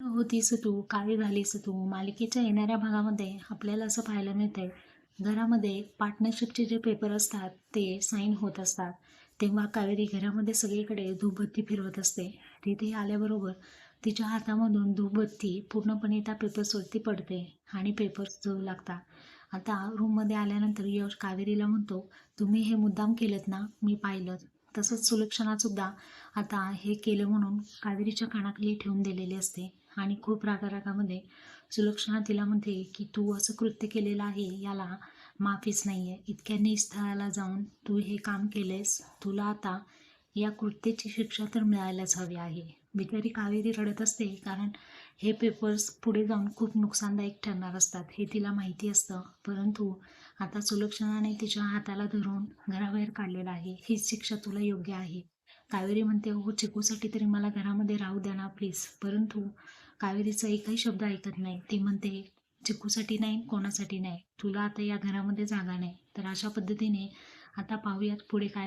होतीस तू काळी झालीस तू. मालिकेच्या येणाऱ्या भागामध्ये आपल्याला असं पाहायला मिळतंय घरामध्ये पार्टनरशिपचे जे पेपर असतात ते साईन होत असतात. तेव्हा कावेरी घरामध्ये सगळीकडे धूपबत्ती फिरवत असते. तिथे आल्याबरोबर तिच्या हातामधून धूपबत्ती पूर्णपणे त्या पेपर्सवरती पडते आणि पेपर्स जळू लागतात. आता रूममध्ये आल्यानंतर यश कावेरीला म्हणतो तुम्ही हे मुद्दाम केलं ना? मी पाहिलं तसंच सुलक्षणासुद्धा आता हे केलं म्हणून कावेरीच्या कानाखाली ठेवून दिलेली असते. आणि खूप रागारागामध्ये सुलक्षणा तिला म्हणते की तू असं कृत्य केलेलं आहे याला माफीच नाही आहे इतक्या स्थळाला जाऊन तू हे काम केलेस तुला आता या कृत्याची शिक्षा तर मिळायलाच हवी आहे. बिचारी कावेरी रडत असते कारण हे पेपर्स पुढे जाऊन खूप नुकसानदायक ठरणार असतात हे तिला माहिती असतं. परंतु आता सुलक्षणाने तिच्या हाताला धरून घराबाहेर काढलेलं आहे. हीच शिक्षा तुला योग्य आहे. कावेरी म्हणते हो चिकूसाठी तरी मला घरामध्ये राहू द्या ना प्लीज परंतु कावेरीचा एकही शब्द ऐकत नाही. ती म्हणते चिकूसाठी नाही कोणासाठी नाही. तुला आता या घरामध्ये जागा नाही. तर अशा पद्धतीने आता पाहूयात पुढे काय